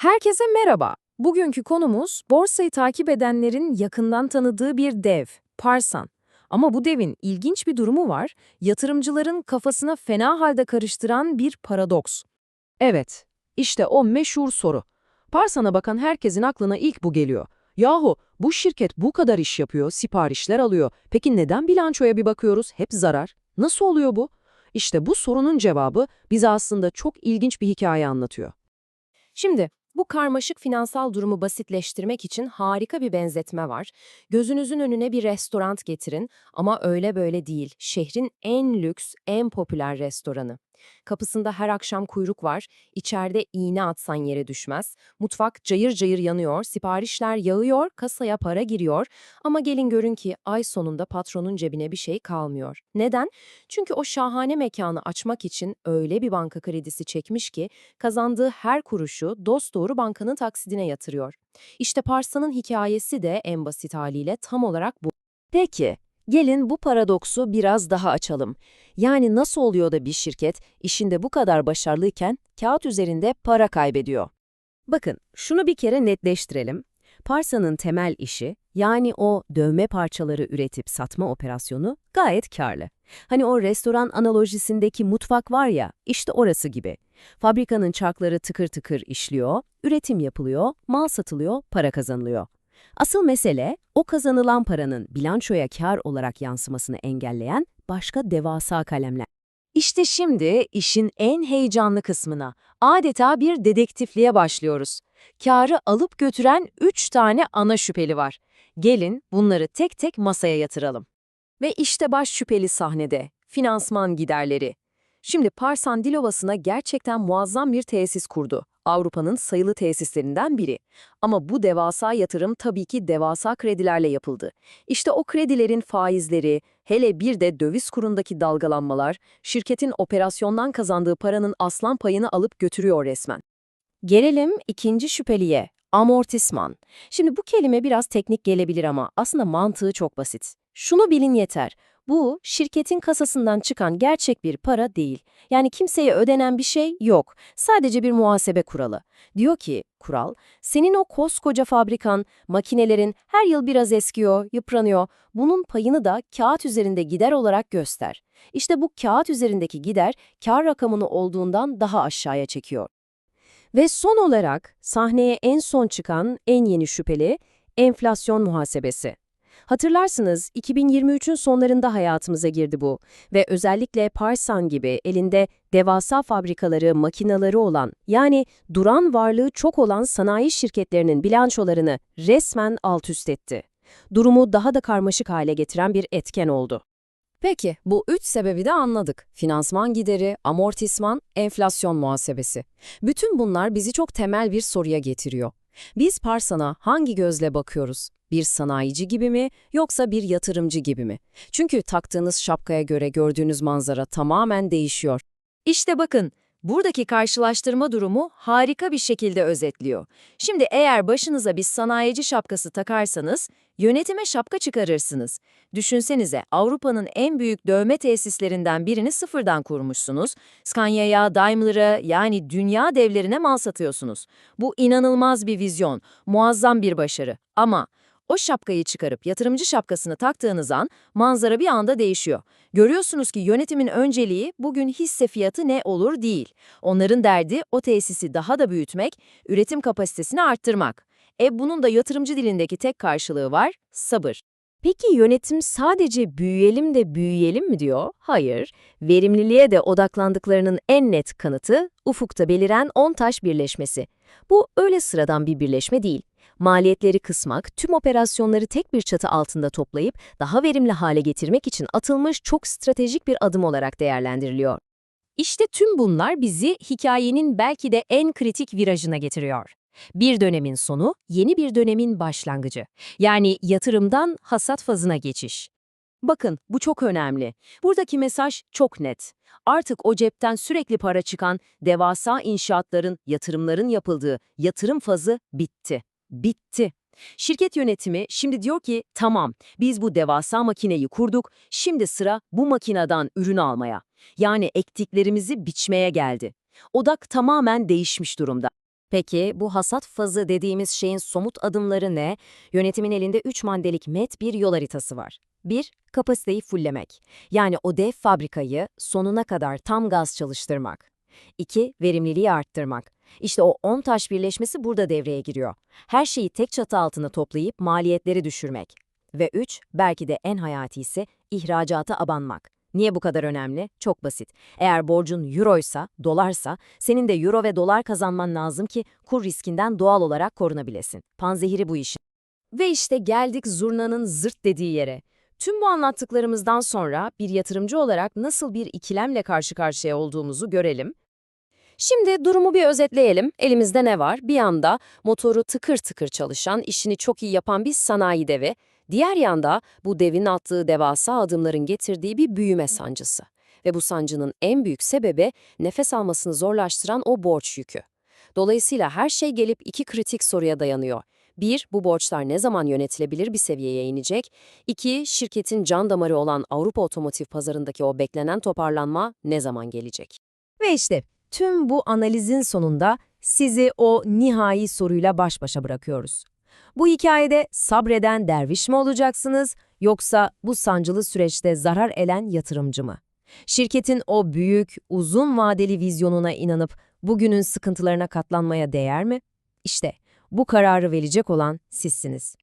Herkese merhaba. Bugünkü konumuz borsayı takip edenlerin yakından tanıdığı bir dev, Parsan. Ama bu devin ilginç bir durumu var, yatırımcıların kafasına fena halde karıştıran bir paradoks. Evet, işte o meşhur soru. Parsan'a bakan herkesin aklına ilk bu geliyor. Yahu bu şirket bu kadar iş yapıyor, siparişler alıyor. Peki neden bilançoya bir bakıyoruz? Hep zarar. Nasıl oluyor bu? İşte bu sorunun cevabı bize aslında çok ilginç bir hikaye anlatıyor. Şimdi bu karmaşık finansal durumu basitleştirmek için harika bir benzetme var. Gözünüzün önüne bir restoran getirin ama öyle böyle değil. Şehrin en lüks, en popüler restoranı. Kapısında her akşam kuyruk var, içeride iğne atsan yere düşmez. Mutfak cayır cayır yanıyor, siparişler yağıyor, kasaya para giriyor. Ama gelin görün ki ay sonunda patronun cebine bir şey kalmıyor. Neden? Çünkü o şahane mekanı açmak için öyle bir banka kredisi çekmiş ki kazandığı her kuruşu dosdoğru bankanın taksidine yatırıyor. İşte Parsa'nın hikayesi de en basit haliyle tam olarak bu. Peki, gelin bu paradoksu biraz daha açalım. Yani nasıl oluyor da bir şirket işinde bu kadar başarılıyken kağıt üzerinde para kaybediyor? Bakın, şunu bir kere netleştirelim. Parsa'nın temel işi, yani o dövme parçaları üretip satma operasyonu gayet karlı. Hani o restoran analojisindeki mutfak var ya, işte orası gibi. Fabrikanın çarkları tıkır tıkır işliyor, üretim yapılıyor, mal satılıyor, para kazanılıyor. Asıl mesele o kazanılan paranın bilançoya kar olarak yansımasını engelleyen başka devasa kalemler. İşte şimdi işin en heyecanlı kısmına, adeta bir dedektifliğe başlıyoruz. Kârı alıp götüren üç tane ana şüpheli var. Gelin bunları tek tek masaya yatıralım. Ve işte baş şüpheli sahnede, finansman giderleri. Şimdi Parsan Dilovası'na gerçekten muazzam bir tesis kurdu. Avrupa'nın sayılı tesislerinden biri. Ama bu devasa yatırım tabii ki devasa kredilerle yapıldı. İşte o kredilerin faizleri, hele bir de döviz kurundaki dalgalanmalar, şirketin operasyondan kazandığı paranın aslan payını alıp götürüyor resmen. Gelelim ikinci şüpheliye, amortisman. Şimdi bu kelime biraz teknik gelebilir ama aslında mantığı çok basit. Şunu bilin yeter. Bu, şirketin kasasından çıkan gerçek bir para değil. Yani kimseye ödenen bir şey yok. Sadece bir muhasebe kuralı. Diyor ki, kural, senin o koskoca fabrikan, makinelerin her yıl biraz eskiyor, yıpranıyor. Bunun payını da kağıt üzerinde gider olarak göster. İşte bu kağıt üzerindeki gider, kar rakamını olduğundan daha aşağıya çekiyor. Ve son olarak sahneye en son çıkan en yeni şüpheli, enflasyon muhasebesi. Hatırlarsınız 2023'ün sonlarında hayatımıza girdi bu ve özellikle Parsan gibi elinde devasa fabrikaları, makinaları olan yani duran varlığı çok olan sanayi şirketlerinin bilançolarını resmen alt üst etti. Durumu daha da karmaşık hale getiren bir etken oldu. Peki, bu üç sebebi de anladık. Finansman gideri, amortisman, enflasyon muhasebesi. Bütün bunlar bizi çok temel bir soruya getiriyor. Biz Parsan'a hangi gözle bakıyoruz? Bir sanayici gibi mi yoksa bir yatırımcı gibi mi? Çünkü taktığınız şapkaya göre gördüğünüz manzara tamamen değişiyor. İşte bakın, buradaki karşılaştırma durumu harika bir şekilde özetliyor. Şimdi eğer başınıza bir sanayici şapkası takarsanız, yönetime şapka çıkarırsınız. Düşünsenize Avrupa'nın en büyük dövme tesislerinden birini sıfırdan kurmuşsunuz. Scania'ya, Daimler'a yani dünya devlerine mal satıyorsunuz. Bu inanılmaz bir vizyon, muazzam bir başarı. Ama o şapkayı çıkarıp yatırımcı şapkasını taktığınız an manzara bir anda değişiyor. Görüyorsunuz ki yönetimin önceliği bugün hisse fiyatı ne olur değil. Onların derdi o tesisi daha da büyütmek, üretim kapasitesini arttırmak. E bunun da yatırımcı dilindeki tek karşılığı var, sabır. Peki yönetim sadece büyüyelim de büyüyelim mi diyor? Hayır. Verimliliğe de odaklandıklarının en net kanıtı ufukta beliren 10 taş birleşmesi. Bu öyle sıradan bir birleşme değil. Maliyetleri kısmak, tüm operasyonları tek bir çatı altında toplayıp daha verimli hale getirmek için atılmış çok stratejik bir adım olarak değerlendiriliyor. İşte tüm bunlar bizi hikayenin belki de en kritik virajına getiriyor. Bir dönemin sonu, yeni bir dönemin başlangıcı. Yani yatırımdan hasat fazına geçiş. Bakın, bu çok önemli. Buradaki mesaj çok net. Artık o cepten sürekli para çıkan devasa inşaatların, yatırımların yapıldığı yatırım fazı bitti. Bitti. Şirket yönetimi şimdi diyor ki tamam biz bu devasa makineyi kurduk, şimdi sıra bu makineden ürün almaya. Yani ektiklerimizi biçmeye geldi. Odak tamamen değişmiş durumda. Peki bu hasat fazı dediğimiz şeyin somut adımları ne? Yönetimin elinde 3 maddelik net bir yol haritası var. 1. Kapasiteyi fullemek. Yani o dev fabrikayı sonuna kadar tam gaz çalıştırmak. 2. Verimliliği arttırmak. İşte o 10 taş birleşmesi burada devreye giriyor. Her şeyi tek çatı altına toplayıp maliyetleri düşürmek. Ve 3. Belki de en hayatisi ihracata abanmak. Niye bu kadar önemli? Çok basit. Eğer borcun euroysa, dolarsa, senin de euro ve dolar kazanman lazım ki kur riskinden doğal olarak korunabilesin. Panzehiri bu işin. Ve işte geldik zurnanın zırt dediği yere. Tüm bu anlattıklarımızdan sonra bir yatırımcı olarak nasıl bir ikilemle karşı karşıya olduğumuzu görelim. Şimdi durumu bir özetleyelim. Elimizde ne var? Bir yanda motoru tıkır tıkır çalışan, işini çok iyi yapan bir sanayi devi. Diğer yanda bu devin attığı devasa adımların getirdiği bir büyüme sancısı. Ve bu sancının en büyük sebebi nefes almasını zorlaştıran o borç yükü. Dolayısıyla her şey gelip iki kritik soruya dayanıyor. Bir, bu borçlar ne zaman yönetilebilir bir seviyeye inecek? İki, şirketin can damarı olan Avrupa otomotiv pazarındaki o beklenen toparlanma ne zaman gelecek? Ve işte tüm bu analizin sonunda sizi o nihai soruyla baş başa bırakıyoruz. Bu hikayede sabreden derviş mi olacaksınız yoksa bu sancılı süreçte zarar elen yatırımcı mı? Şirketin o büyük, uzun vadeli vizyonuna inanıp bugünün sıkıntılarına katlanmaya değer mi? İşte bu kararı verecek olan sizsiniz.